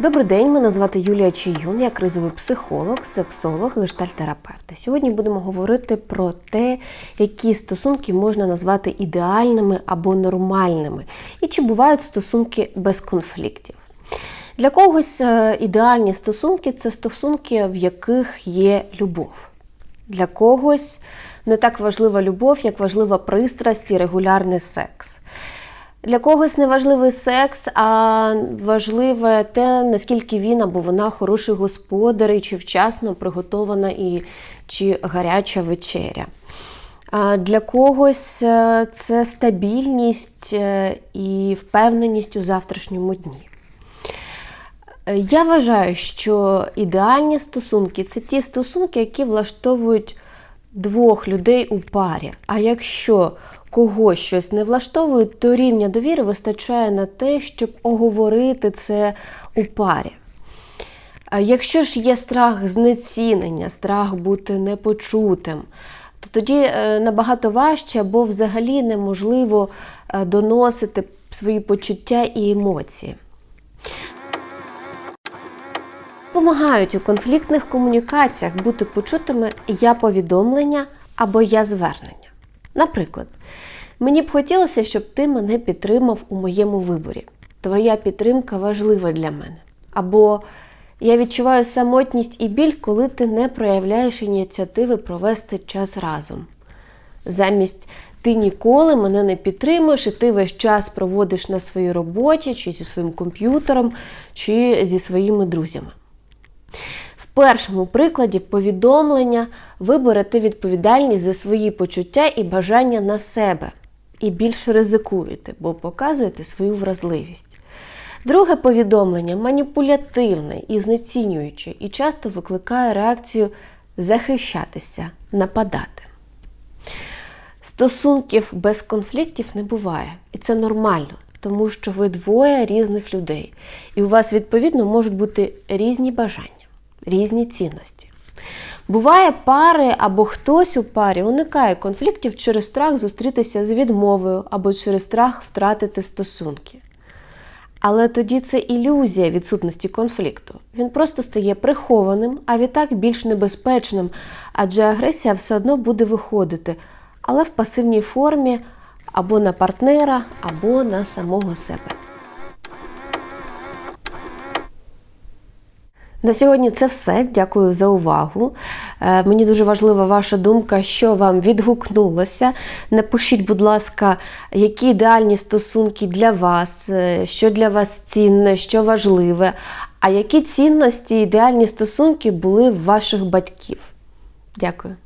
Добрий день, мене звати Юлія Чиюн, я кризовий психолог, сексолог, гештальтерапевт. Сьогодні будемо говорити про те, які стосунки можна назвати ідеальними або нормальними, і чи бувають стосунки без конфліктів. Для когось е, ідеальні стосунки це стосунки, в яких є любов. Для когось не так важлива любов, як важлива пристрасть і регулярний секс. Для когось не важливий секс, а важливе те, наскільки він або вона хороший господар, і чи вчасно приготована і чи гаряча вечеря. Для когось е, це стабільність е, і впевненість у завтрашньому дні. Е, Я вважаю, що ідеальні стосунки це ті стосунки, які влаштовують двох людей у парі. А якщо когось щось не влаштовує, то рівня довіри вистачає на те, щоб оговорити це у парі. А Якщо ж є страх знецінення, страх бути непочутим, то тоді е, набагато важче або взагалі неможливо е, доносити свої почуття і емоції. Помагають у конфліктних комунікаціях бути почутими я повідомлення або я звернення. Наприклад, мені б хотілося, щоб ти мене підтримав у моєму виборі. Твоя підтримка важлива для мене. Або я відчуваю самотність і біль, коли ти не проявляєш ініціативи провести час разом. Замість ти ніколи мене не підтримуєш, і ти весь час проводиш на своїй роботі, чи зі своїм комп'ютером, чи зі своїми друзями. В першому прикладі повідомлення ви берете відповідальність за свої почуття і бажання на себе. І більше ризикуєте, бо показуєте свою вразливість. Друге повідомлення маніпулятивне і знецінююче, і часто викликає реакцію захищатися, нападати. Стосунків без конфліктів не буває, і це нормально, тому що ви двоє різних людей, і у вас, відповідно, можуть бути різні бажання, різні цінності. Буває пари або хтось у парі уникає конфліктів через страх зустрітися з відмовою або через страх втратити стосунки. Але тоді це ілюзія відсутності конфлікту. Він просто стає прихованим, а відтак більш небезпечним, адже агресія все одно буде виходити, але в пасивній формі або на партнера, або на самого себе. На сьогодні це все. Дякую за увагу. Е, Мені дуже важлива ваша думка, що вам відгукнулося. Напишіть, будь ласка, які ідеальні стосунки для вас, е, що для вас цінне, що важливе, а які цінності, ідеальні стосунки були в ваших батьків. Дякую.